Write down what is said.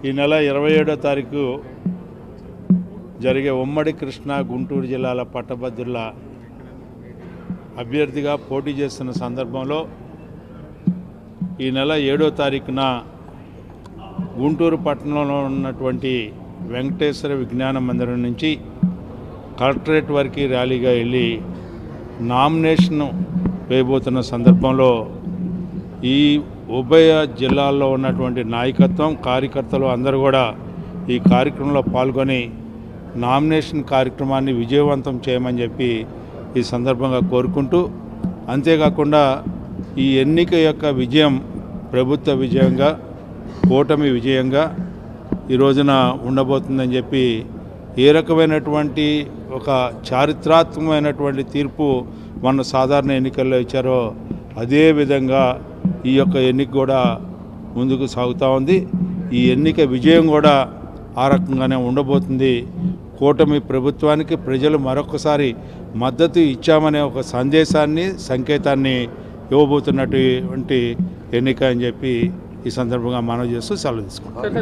ఈ నెల ఇరవై ఏడో తారీఖు జరిగే ఉమ్మడి కృష్ణా గుంటూరు జిల్లాల పట్టభద్రుల అభ్యర్థిగా పోటీ చేస్తున్న సందర్భంలో ఈ నెల ఏడో తారీఖున గుంటూరు పట్టణంలో ఉన్నటువంటి వెంకటేశ్వర విజ్ఞాన మందిరం నుంచి కలెక్టరేట్ వరకు ర్యాలీగా వెళ్ళి నామినేషన్ వేయబోతున్న సందర్భంలో ఈ ఉభయ జిల్లాల్లో ఉన్నటువంటి నాయకత్వం కార్యకర్తలు అందరూ కూడా ఈ కార్యక్రమంలో పాల్గొని నామినేషన్ కార్యక్రమాన్ని విజయవంతం చేయమని చెప్పి ఈ సందర్భంగా కోరుకుంటూ అంతేకాకుండా ఈ ఎన్నిక యొక్క విజయం ప్రభుత్వ విజయంగా కూటమి విజయంగా ఈ రోజున ఉండబోతుందని చెప్పి ఏ రకమైనటువంటి ఒక చారిత్రాత్మకమైనటువంటి తీర్పు మన సాధారణ ఎన్నికల్లో ఇచ్చారో అదే విధంగా ఈ యొక్క ఎన్నిక కూడా ముందుకు సాగుతూ ఉంది. ఈ ఎన్నిక విజయం కూడా ఆ రకంగానే ఉండబోతుంది. కూటమి ప్రభుత్వానికి ప్రజలు మరొకసారి మద్దతు ఇచ్చామనే ఒక సందేశాన్ని సంకేతాన్ని ఇవ్వబోతున్నటువంటి ఎన్నిక అని చెప్పి ఈ సందర్భంగా మనవి చేస్తూ సెలవు తీసుకుంటాం